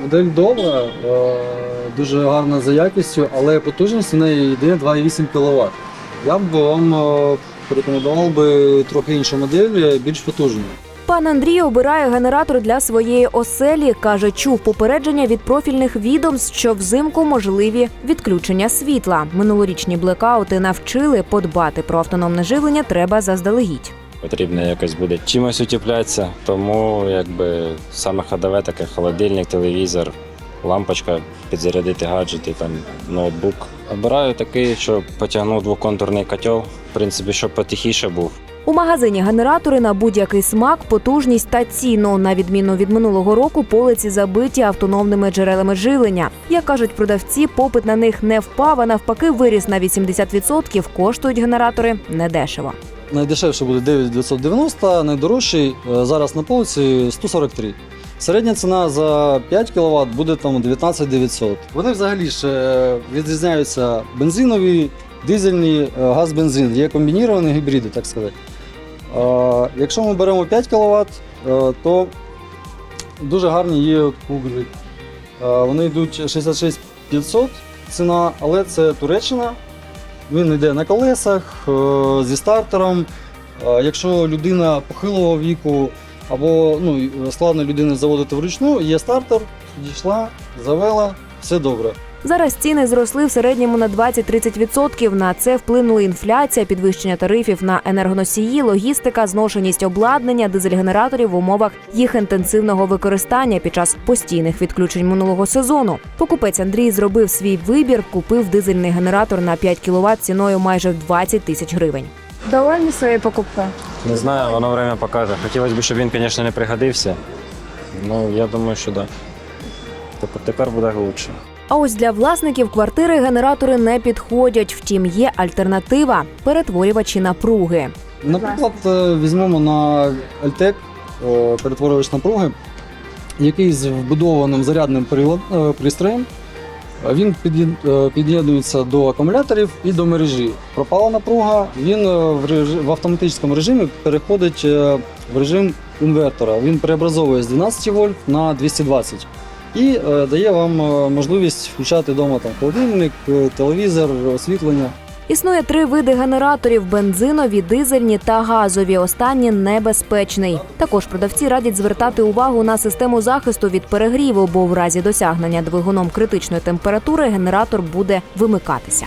Модель добра, е, дуже гарна за якістю, але потужність у неї йде 2,8 кВт. Я б вам е, порекомендував би трохи іншу модель, е, більш потужну. Пан Андрій обирає генератор для своєї оселі. каже, чув попередження від профільних відомств, що взимку можливі відключення світла. Минулорічні блекаути навчили подбати про автономне живлення треба заздалегідь. Потрібно якось буде чимось утеплятися, тому якби саме ходове таке холодильник, телевізор, лампочка, підзарядити гаджети, там ноутбук. Обираю такий, що потягнув двоконтурний котел, в принципі, щоб потихіше був. У магазині генератори на будь-який смак, потужність та ціну. На відміну від минулого року, полиці забиті автономними джерелами живлення. Як кажуть продавці, попит на них не впав, а навпаки, виріс на 80%. Коштують генератори недешево. Найдешевше буде 9990, найдорожчий е, зараз на полиці 143. Середня ціна за 5 кВт буде там 19900. Вони взагалі ж е, відрізняються бензинові, дизельні, е, газ-бензин. Є комбініровані гібриди, так сказати. Е, Якщо ми беремо 5 кВт, то дуже гарні є. Е, Вони йдуть 66500 ціна, але це Туреччина. Він йде на колесах е, зі стартером. Е, Якщо людина похилого віку або ну, складно людини заводити вручну, є стартер, підійшла, завела, все добре. Зараз ціни зросли в середньому на 20-30%. На це вплинули інфляція, підвищення тарифів на енергоносії, логістика, зношеність обладнання, дизель-генераторів в умовах їх інтенсивного використання під час постійних відключень минулого сезону. Покупець Андрій зробив свій вибір, купив дизельний генератор на 5 кВт ціною майже в 20 тисяч гривень. Довольні своєю покупкою? Не знаю, воно время покаже. Хотілося б, щоб він, звісно, не пригодився. Ну, я думаю, що так. Да. Тепер буде краще. А ось для власників квартири генератори не підходять. Втім, є альтернатива перетворювачі напруги. Наприклад, е, візьмемо на е, перетворювач напруги, який з вбудованим зарядним е, пристроєм. Він е, під'єднується до акумуляторів і до мережі. Пропала напруга, він в, режи- в автоматичному режимі переходить в режим інвертора. Він преобразовує з 12 вольт на 220 і е, дає вам е, можливість включати вдома там холодильник, е, телевізор, освітлення. Існує три види генераторів: бензинові, дизельні та газові. Останні небезпечний. Також продавці радять звертати увагу на систему захисту від перегріву, бо в разі досягнення двигуном критичної температури генератор буде вимикатися.